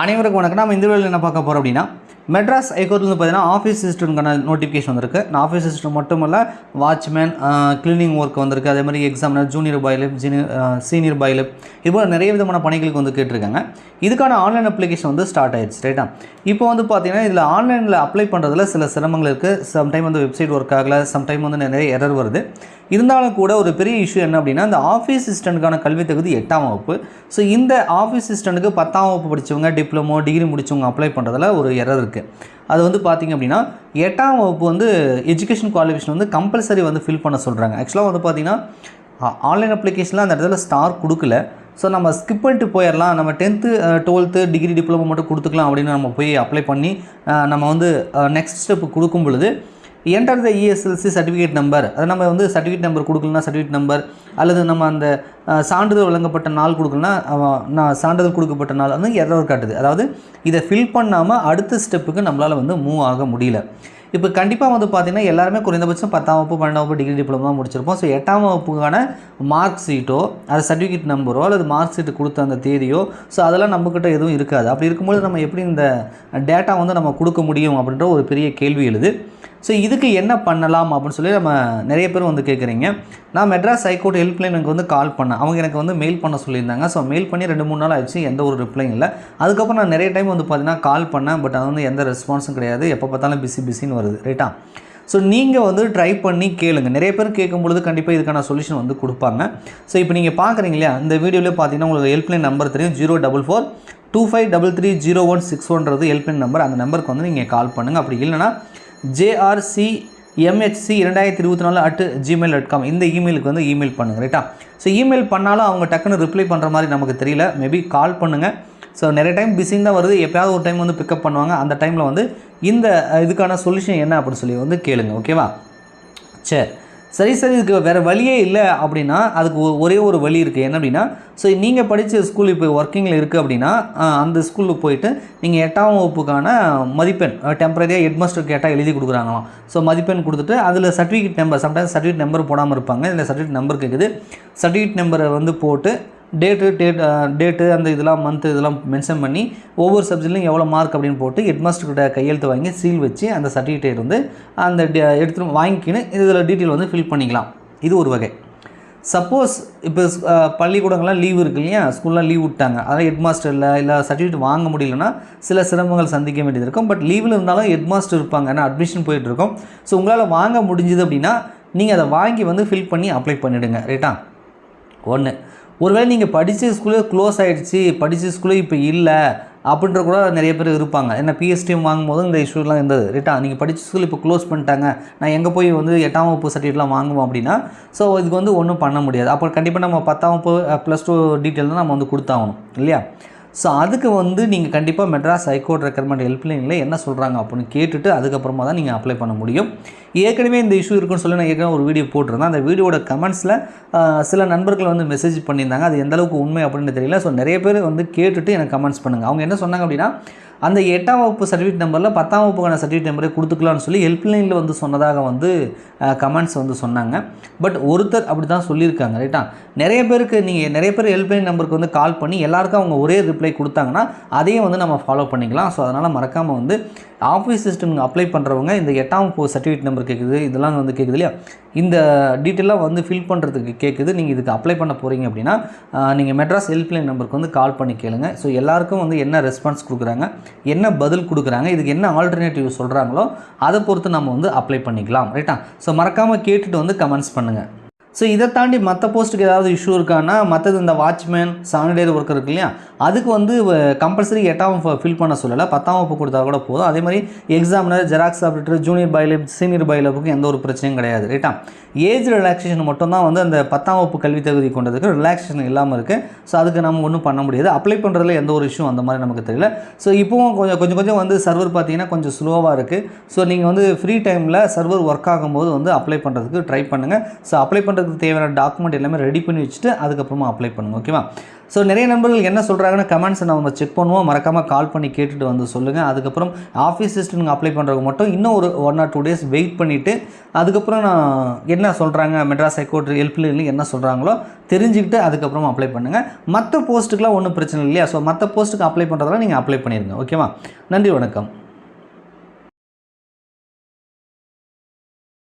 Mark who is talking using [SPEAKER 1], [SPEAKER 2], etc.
[SPEAKER 1] அனைவருக்கும் வணக்கம். நம்ம இந்த வேலையில் என்ன பார்க்க போகிறோம் அப்படின்னா மெட்ராஸ் ஹைகோர்ட்ல வந்து பார்த்தீங்கன்னா ஆஃபீஸ் சிஸ்டம்க்கான நோட்டிஃபிகேஷன் வந்திருக்கு. நான் ஆஃபீஸ் சிஸ்டம் மட்டுமல்ல வாட்ச்மேன் கிளீனிங் ஒர்க் வந்திருக்கு. அதே மாதிரி examiner junior bailiff junior senior bailiff இது நிறைய விதமான பணிகளுக்கு வந்து கேட்டிருக்காங்க. இதுக்கான ஆன்லைன் அப்ளிகேஷன் வந்து ஸ்டார்ட் ஆயிடுச்சு ரைட்டா இப்போ வந்து பார்த்தீங்கன்னா இதில் ஆன்லைனில் அப்ளை பண்ணுறதுல சில சிரமங்கள் இருக்குது சம்டைம் வந்து வெப்சைட் ஒர்க் ஆகலை. சம்டைம் வந்து நிறைய எரர் வருது. இருந்தாலும் கூட ஒரு பெரிய இஷ்யூ என்ன அப்படின்னா இந்த ஆஃபீஸ் சிஸ்டனுக்கான கல்வி தகுதி எட்டாம் வகுப்பு. ஸோ இந்த ஆஃபீஸ் சிஸ்டனுக்கு பத்தாம் வகுப்பு படித்தவங்க டிப்ளமோ டிகிரி முடித்தவங்க அப்ளை பண்ணுறதுல ஒரு எரர் இருக்குது அது வந்து பார்த்திங்க அப்படின்னா எட்டாம் வகுப்பு வந்து எஜுகேஷன் குவாலிஃபிகேஷன் வந்து கம்பல்சரி வந்து ஃபில் பண்ண சொல்கிறாங்க ஆக்சுவலாக வந்து பார்த்திங்கன்னா ஆன்லைன் அப்ளிகேஷனில் அந்த இடத்துல ஸ்டார் கொடுக்கல. ஸோ நம்ம ஸ்கிப் பண்ணிட்டு போயிடலாம் நம்ம டென்த்து டுவெல்த்து டிகிரி டிப்ளமோ மட்டும் கொடுத்துக்கலாம் அப்படின்னு நம்ம போய் அப்ளை பண்ணி நம்ம வந்து நெக்ஸ்ட் ஸ்டெப் கொடுக்கும் பொழுது enter the SSLC certificate number அதை நம்ம வந்து சர்டிஃபிகேட் நம்பர் கொடுக்கலனா சர்டிஃபிகேட் நம்பர் அல்லது நம்ம அந்த சான்றிதழ் வழங்கப்பட்ட நாள் கொடுக்கலனா நான் சான்றிதழ் கொடுக்கப்பட்ட நாள் வந்து எரர் காட்டுது. அதாவது இதை ஃபில் பண்ணாமல் அடுத்த ஸ்டெப்புக்கு நம்மளால் வந்து மூவ் ஆக முடியல. இப்போ கண்டிப்பாக வந்து பார்த்திங்கன்னா எல்லாருமே குறைந்தபட்சம் பத்தாம் வகுப்பு பன்னெண்டாம் வகுப்பு டிகிரி டிப்ளமோ தான் முடிச்சிருப்போம். ஸோ எட்டாம் வகுப்புக்கான மார்க் ஷீட்டோ அது சர்டிஃபிகேட் நம்பரோ அல்லது மார்க் ஷீட்டு கொடுத்த அந்த தேதியோ ஸோ அதெல்லாம் நம்மக்கிட்ட எதுவும் இருக்காது. அப்படி இருக்கும்போது நம்ம எப்படி இந்த டேட்டா வந்து நம்ம கொடுக்க முடியும் அப்படின்ற ஒரு பெரிய கேள்வி எழுது. ஸோ இதுக்கு என்ன பண்ணலாம் அப்படின்னு சொல்லி நம்ம நிறைய பேர் வந்து கேட்குறீங்க நான் மெட்ராஸ் ஹைகோர்ட் ஹெல்ப்லைனுக்கு வந்து கால் பண்ணேன். அவங்க எனக்கு வந்து மெயில் பண்ண சொல்லியிருந்தாங்க. ஸோ மெயில் பண்ணி ரெண்டு மூணு நாள் ஆச்சு எந்த ஒரு ரிப்ளையும் இல்லை. அதுக்கப்புறம் நான் நிறைய டைம் வந்து பார்த்தீங்கன்னா கால் பண்ணேன். பட் அது வந்து எந்த ரெஸ்பான்ஸும் கிடையாது. எப்போ பார்த்தாலும் பிஸி பிஸின்னு வருது. ரைட்டா ஸோ நீங்கள் வந்து ட்ரை பண்ணி கேளுங்க. நிறைய பேர் கேட்கும் பொழுது கண்டிப்பாக இதுக்கான சொல்யூஷன் வந்து கொடுப்பாங்க. ஸோ இப்போ நீங்கள் பார்க்குறீங்க இல்லையா? இந்த வீடியோவில் பார்த்தீங்கன்னா உங்களுக்கு ஹெல்ப்லைன் நம்பர் தெரியும். Zero double four two five double three zero one six ஒன்றது helpline number அந்த நம்பருக்கு வந்து நீங்கள் கால் பண்ணுங்கள் அப்படி இல்லைன்னா ஜேஆர்சி எம்ஹெச்சி இரண்டாயிரத்தி இருபத்தி நாலு அட் ஜிமெயில் டாட் காம் இந்த இமெயிலுக்கு வந்து இமெயில் பண்ணுங்கள் ரைட்டா ஸோ இமெயில் பண்ணாலும் அவங்க டக்குன்னு ரிப்ளை பண்ணுற மாதிரி நமக்கு தெரியல. மேபி கால் பண்ணுங்கள் ஸோ நிறைய டைம் பிஸின்னு தான் வருது. எப்போயாவது ஒரு டைம் வந்து பிக்கப் பண்ணுவாங்க. அந்த டைமில் வந்து இந்த இதுக்கான சொல்யூஷன் என்ன அப்படின்னு சொல்லி வந்து கேளுங்க ஓகேவா சரி. சரி சரி இதுக்கு வேறு வழியே இல்லை அப்படின்னா அதுக்கு ஒ- ஒரே ஒரு வழி இருக்குது என்ன அப்படின்னா ஸோ நீங்கள் படித்த ஸ்கூல் இப்போ ஒர்க்கிங்கில் இருக்குது அப்படின்னா அந்த ஸ்கூலுக்கு போயிட்டு நீங்கள் எட்டாம் வகுப்புக்கான மதிப்பெண் டெம்பரரியாக ஹெட்மாஸ்டர் கேட்டால் எழுதி கொடுக்குறாங்களாம். ஸோ மதிப்பெண் கொடுத்துட்டு அதில் certificate number sometimes certificate number போடாமல் இருப்பாங்க. இதில் சர்டிஃபிகேட் நம்பர் கேட்குது சர்டிஃபிகேட் நம்பரை வந்து போட்டு டேட்டு டேட் டேட்டு அந்த இதெல்லாம் மந்த்து இதெல்லாம் மென்ஷன் பண்ணி ஒவ்வொரு சப்ஜெக்ட்லையும் எவ்வளோ மார்க் அப்படின்னு போட்டு ஹெட்மாஸ்டர்கிட்ட கையெழுத்து வாங்கி சீல் வச்சு அந்த சர்டிஃபிகேட் வந்து அந்த எடுத்து வாங்கிக்கின்னு இதில் டீட்டெயில் வந்து ஃபில் பண்ணிக்கலாம். இது ஒரு வகை. சப்போஸ் இப்போ பள்ளிக்கூடங்கள்லாம் லீவ் இருக்கு இல்லையா? ஸ்கூல்லாம் லீவ் விட்டாங்க. அதனால் ஹெட்மாஸ்டர் இல்லை இல்லை சர்டிஃபிகேட் வாங்க முடியலன்னா சில சிரமங்கள் சந்திக்க வேண்டியது இருக்கும். பட் லீவில் இருந்தாலும் ஹெட்மாஸ்டர் இருப்பாங்க. ஏன்னா அட்மிஷன் போயிட்டுருக்கோம் ஸோ உங்களால் வாங்க முடிஞ்சுது அப்படின்னா நீங்கள் அதை வாங்கி வந்து ஃபில் பண்ணி அப்ளை பண்ணிவிடுங்க ரைட்டா ஒன்று ஒருவேளை நீங்கள் படித்த ஸ்கூலே க்ளோஸ் ஆகிடுச்சு படித்த ஸ்கூலே இப்போ இல்லை அப்படின்ற கூட நிறைய பேர் இருப்பாங்க. ஏன்னா பிஎஸ்டிஎம் வாங்கும்போது இந்த இஷ்யூலாம் இருந்தது ரைட்டா நீங்கள் படித்த ஸ்கூல் இப்போ க்ளோஸ் பண்ணிட்டாங்க நான் எங்கே போய் வந்து எட்டாம் வகுப்பு சர்டிஃபிகேட்லாம் வாங்குவோம் அப்படின்னா ஸோ இதுக்கு வந்து ஒன்றும் பண்ண முடியாது. அப்போ கண்டிப்பாக நம்ம பத்தாம் வகுப்பு ப்ளஸ் டூ டீட்டெயில் தான் நம்ம வந்து கொடுத்தாகணும் இல்லையா? ஸோ அதுக்கு வந்து நீங்கள் கண்டிப்பாக மெட்ராஸ் ஹைகோர்ட் ரெக்கமெண்ட் ஹெல்ப்லைனில் என்ன சொல்கிறாங்க அப்படின்னு கேட்டுட்டு அதுக்கப்புறமா தான் நீங்கள் அப்ளை பண்ண முடியும். ஏற்கனவே இந்த இஷ்யூ இருக்குன்னு சொல்லி நான் ஏற்கனவே ஒரு வீடியோ போட்டிருந்தேன். அந்த வீடியோட கமெண்ட்ஸில் சில நண்பர்கள் வந்து மெசேஜ் பண்ணியிருந்தாங்க. அது எந்தளவுக்கு உண்மை அப்படின்னு தெரியல. ஸோ நிறைய பேர் வந்து கேட்டுட்டு எனக்கு கமெண்ட்ஸ் பண்ணுங்கள் அவங்க என்ன சொன்னாங்க அப்படின்னா அந்த எட்டாம் வகுப்பு சர்டிஃபிகேட் நம்பரில் பத்தாம் வகுப்புக்கான சர்டிஃபிகேட் நம்பரை கொடுத்துக்கலாம்னு சொல்லி ஹெல்ப்லைனில் வந்து சொன்னதாக வந்து கமெண்ட்ஸ் வந்து சொன்னாங்க. பட் ஒருத்தர் அப்படி தான் சொல்லியிருக்காங்க ரைட்டா நிறைய பேருக்கு நீங்கள் நிறைய பேர் ஹெல்ப்லைன் நம்பருக்கு வந்து கால் பண்ணி எல்லாருக்கும் அவங்க ஒரே ரிப்ளை கொடுத்தாங்கன்னா அதையும் வந்து நம்ம ஃபாலோ பண்ணிக்கலாம். ஸோ அதனால் மறக்காமல் வந்து ஆஃபீஸ் சிஸ்டம் அப்ளை பண்ணுறவங்க இந்த எட்டாம் போ சர்டிஃபிகேட் நம்பர் கேட்குது இதெல்லாம் வந்து கேட்குது இல்லையா? இந்த டீட்டெயிலாக வந்து ஃபில் பண்ணுறதுக்கு கேட்குது நீங்கள் இதுக்கு அப்ளை பண்ண போகிறீங்க அப்படின்னா நீங்கள் மெட்ராஸ் ஹெல்ப்லைன் நம்பருக்கு வந்து கால் பண்ணி கேளுங்க. ஸோ எல்லாருக்கும் வந்து என்ன ரெஸ்பான்ஸ் கொடுக்குறாங்க என்ன பதில் கொடுக்குறாங்க இதுக்கு என்ன ஆல்டர்னேட்டிவ் சொல்கிறாங்களோ அதை பொறுத்து நம்ம வந்து அப்ளை பண்ணிக்கலாம். ரைட்டா ஸோ மறக்காமல் கேட்டுட்டு வந்து கமெண்ட்ஸ் பண்ணுங்கள் ஸோ இதை தாண்டி மற்ற போஸ்ட்டுக்கு ஏதாவது இஷ்யூ இருக்கான்னா மற்றது இந்த வாட்ச்மேன் சானிடரி ஒர்க்கர் இருக்கு இல்லையா? அதுக்கு வந்து கம்பல்சரி எட்டாம் ஃபில் பண்ண சொல்லலை. பத்தாம் வகுப்பு கொடுத்தா கூட போதும். அதே மாதிரி examiner xerox operator junior bailiff senior பைலப்புக்கு எந்த ஒரு பிரச்சனையும் கிடையாது ரைட்டா ஏஜ் ரிலாக்ஸேஷன் மட்டும் தான் வந்து அந்த பத்தாம் வகுப்பு கல்வி தகுதி கொண்டதுக்கு ரிலாக்ஸேஷன் இல்லாமல் இருக்குது ஸோ அதுக்கு நம்ம ஒன்றும் பண்ண முடியாது. அப்ளை பண்ணுறதுல எந்த ஒரு இஷ்யூ அந்த மாதிரி நமக்கு தெரியல. ஸோ இப்போவும் கொஞ்சம் கொஞ்சம் கொஞ்சம் வந்து சர்வர் பார்த்தீங்கன்னா கொஞ்சம் ஸ்லோவாக இருக்குது ஸோ நீங்கள் வந்து ஃப்ரீ டைமில் சர்வர் ஒர்க் ஆகும்போது வந்து அப்ளை பண்ணுறதுக்கு ட்ரை பண்ணுங்கள் ஸோ அப்ளை பண்ணுறது பண்ணுறதுக்கு தேவையான டாக்குமெண்ட் எல்லாமே ரெடி பண்ணி வச்சுட்டு அதுக்கப்புறமா அப்ளை பண்ணுங்கள் ஓகேவா ஸோ நிறைய நண்பர்கள் என்ன சொல்கிறாங்கன்னு கமெண்ட்ஸை நம்ம செக் பண்ணுவோம். மறக்காமல் கால் பண்ணி கேட்டுட்டு வந்து சொல்லுங்கள் அதுக்கப்புறம் ஆஃபீஸ் அசிஸ்டன்ட் அப்ளை பண்ணுறவங்க மட்டும் இன்னும் ஒரு one or two days wait பண்ணிவிட்டு அதுக்கப்புறம் நான் என்ன சொல்கிறாங்க மெட்ராஸ் ஹைகோர்ட் ஹெல்ப்லைனில் என்ன சொல்கிறாங்களோ தெரிஞ்சுக்கிட்டு அதுக்கப்புறம் அப்ளை பண்ணுங்கள் மற்ற போஸ்ட்டுக்கெலாம் ஒன்றும் பிரச்சனை இல்லையா? ஸோ மற்ற போஸ்ட்டுக்கு அப்ளை பண்ணுறதெல்லாம் நீங்கள் அப்ளை பண்ணிடுங்க ஓகேவா நன்றி வணக்கம்.